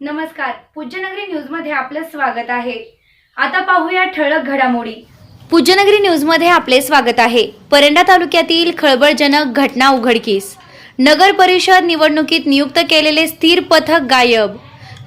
नमस्कार. पूज्यनगरी न्यूजमध्ये आपलं स्वागत आहे. आता पाहूया ठळक घडामोडी. पूज्यनगरी न्यूजमध्ये आपले स्वागत आहे. परंडा तालुक्यातील खळबळजनक घटना उघडकीस. नगर परिषद निवडणुकीत नियुक्त केलेले स्थिर पथक गायब.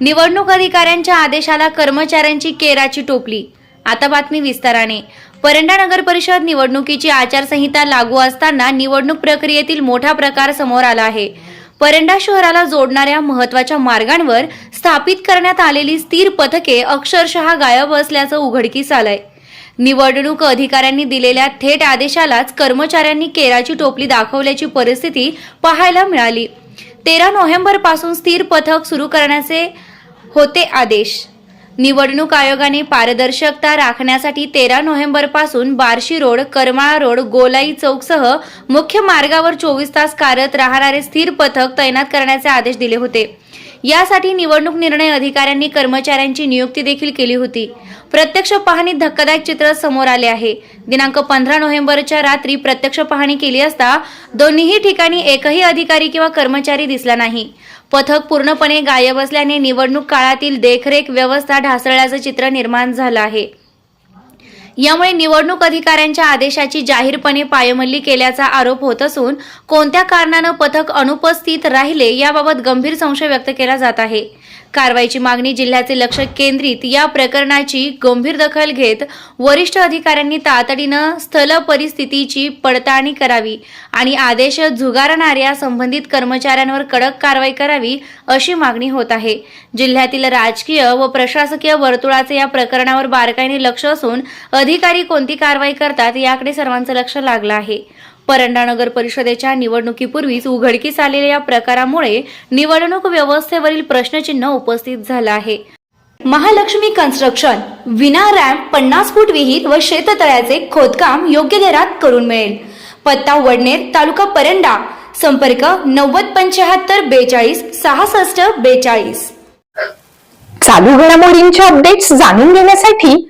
निवडणूक अधिकाऱ्यांच्या आदेशाला कर्मचाऱ्यांची केराची टोपली. आता बातमी विस्ताराने. परंडा नगर परिषद निवडणुकीची आचारसंहिता लागू असताना निवडणूक प्रक्रियेतील मोठा प्रकार समोर आला आहे. परंडा शहराला जोडणाऱ्या महत्त्वाच्या मार्गांवर स्थापित करण्यात आलेली स्थिर पथके अक्षरशः गायब असल्याचं उघडकीस आलंय. निवडणूक अधिकाऱ्यांनी दिलेल्या थेट आदेशालाच कर्मचाऱ्यांनी केराची टोपली दाखवल्याची परिस्थिती पाहायला मिळाली. तेरा नोव्हेंबरपासून स्थिर पथक सुरू करण्याचे होते आदेश. निवडणूक आयोगाने पारदर्शकता राखण्यासाठी तेरा नोव्हेंबरपासून बार्शी रोड करमाळा रोड गोलाई चौकसह मुख्य मार्गावर चोवीस तास कार्यरत राहणारे स्थिर पथक तैनात करण्याचे आदेश दिले होते. यासाठी निवडणूक निर्णय अधिकाऱ्यांनी कर्मचाऱ्यांची नियुक्ती देखील केली होती. प्रत्यक्ष पाहणीत धक्कादायक चित्र समोर आले आहे. दिनांक पंधरा नोव्हेंबरच्या रात्री प्रत्यक्ष पाहणी केली असता दोन्हीही ठिकाणी एकही अधिकारी किंवा कर्मचारी दिसला नाही. पथक पूर्णपणे गायब असल्याने निवडणूक काळातील देखरेख व्यवस्था ढासळल्याचं चित्र निर्माण झालं आहे. यामुळे निवडणूक अधिकाऱ्यांच्या आदेशाची जाहीरपणे पायमल्ली केल्याचा आरोप होत असून कोणत्या कारणानं पथक अनुपस्थित राहिले याबाबत गंभीर संशय व्यक्त केला जात आहे. कारवाईची मागणी जिल्ह्याचे लक्ष केंद्रित या प्रकरणाची गंभीर दखल घेत वरिष्ठ अधिकाऱ्यांनी तातडीनं स्थल परिस्थितीची पडताळणी करावी आणि आदेश झुगारणाऱ्या संबंधित कर्मचाऱ्यांवर कडक कारवाई करावी अशी मागणी होत आहे. जिल्ह्यातील राजकीय व प्रशासकीय वर्तुळाचे या प्रकरणावर बारकाईने लक्ष असून अधिकारी कोणती कारवाई करतात याकडे सर्वांचं लक्ष लागलं आहे. परंडा नगर परिषदेच्या निवडणुकीपूर्वीच उघडकीस आलेल्या या प्रकारामुळे निवडणूक व्यवस्थेवरील प्रश्नचिन्ह उपस्थित झालं आहे. महालक्ष्मी कन्स्ट्रक्शन विना रॅम्प पन्नास फूट विहीर व शेततळ्याचे खोदकाम योग्य दरात करून मिळेल. पत्ता वडनेर तालुका परंडा. संपर्क नव्वद पंच्याहत्तर बेचाळीस सहासष्ट बेचाळीस. चालू घडामोडींच्या अपडेट्स जाणून घेण्यासाठी